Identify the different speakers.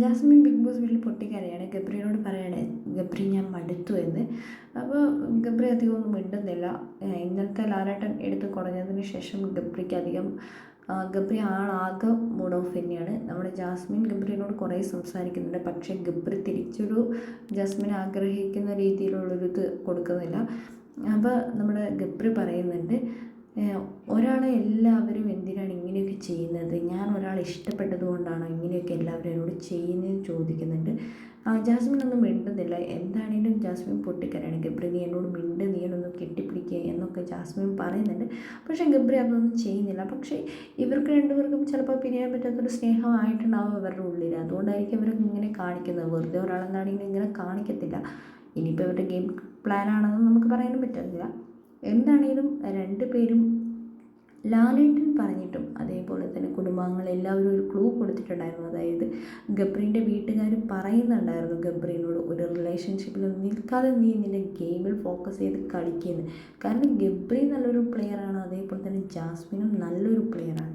Speaker 1: Jasmine big boss വീട്ടിൽ പൊട്ടിക്കരയാണ്. ഗബ്രിയോട് പറയാണ് ഗബ്രി ഞാൻ മടുത്തു എന്ന്. അപ്പോൾ ഗബ്രി അധികം ഒന്നും മിണ്ടുന്നില്ല. ഇന്നത്തെ ലാലേട്ടൻ എടുത്ത് കുറഞ്ഞതിന് ശേഷം ഗബ്രിക്ക് അധികം ഗബ്രി ആളാകെ മൂഡ് ഓഫ് തന്നെയാണ്. നമ്മുടെ ജാസ്മിൻ ഗബ്രിനോട് കുറേ സംസാരിക്കുന്നുണ്ട്. പക്ഷേ ഗബ്രി തിരിച്ചൊരു ജാസ്മിൻ ആഗ്രഹിക്കുന്ന രീതിയിലുള്ളൊരു ഇത് കൊടുക്കുന്നില്ല. അപ്പോൾ നമ്മുടെ ഗബ്രി പറയുന്നുണ്ട് ഒരാളെ എല്ലാവരും എന്തിനാണ് ഇങ്ങനെയൊക്കെ ചെയ്യുന്നത്? ഇഷ്ടപ്പെട്ടത് കൊണ്ടാണോ ഇങ്ങനെയൊക്കെ എല്ലാവരും എന്നോട് ചെയ്യുന്നതെന്ന് ചോദിക്കുന്നുണ്ട്. ജാസ്മിൻ ഒന്നും മിണ്ടുന്നില്ല. എന്താണേലും ജാസ്മിൻ പൊട്ടിക്കരയാണ്. ഗബ്രി നീ എന്നോട് മിണ്ട് നീ എന്നൊന്ന് കെട്ടിപ്പിടിക്കുക എന്നൊക്കെ ജാസ്മിൻ പറയുന്നുണ്ട്. പക്ഷേ ഗബ്രി അതൊന്നും ചെയ്യുന്നില്ല. പക്ഷേ ഇവർക്ക് രണ്ടുപേർക്കും ചിലപ്പോൾ പിരിയാൻ പറ്റാത്തൊരു സ്നേഹമായിട്ടുണ്ടാവും ഇവരുടെ ഉള്ളിൽ അതുകൊണ്ടായിരിക്കും ഇവരൊക്കെ ഇങ്ങനെ കാണിക്കുന്നത്. വെറുതെ ഒരാളെന്താണെങ്കിലും ഇങ്ങനെ കാണിക്കത്തില്ല. ഇനിയിപ്പോൾ ഇവരുടെ ഗെയിം പ്ലാനാണെന്ന് നമുക്ക് പറയാനും പറ്റില്ല എന്താണെങ്കിലും രണ്ട് പേരും ലാലേട്ടൻ പറഞ്ഞിട്ടും കൊടുത്തിട്ടുണ്ടായിരുന്നു. അതായത് ഗബ്രീന്റെ വീട്ടുകാർ പറയുന്നുണ്ടായിരുന്നു ഗബ്രീനോട് ഒരു റിലേഷൻഷിപ്പിൽ നിൽക്കാതെ നീ നിന്റെ ഗെയിമിൽ ഫോക്കസ് ചെയ്ത് കളിക്കുന്നത് കാരണം ഗബ്രീൻ നല്ലൊരു പ്ലെയറാണ് അതേപോലെ തന്നെ ജാസ്മിനും നല്ലൊരു പ്ലെയറാണ്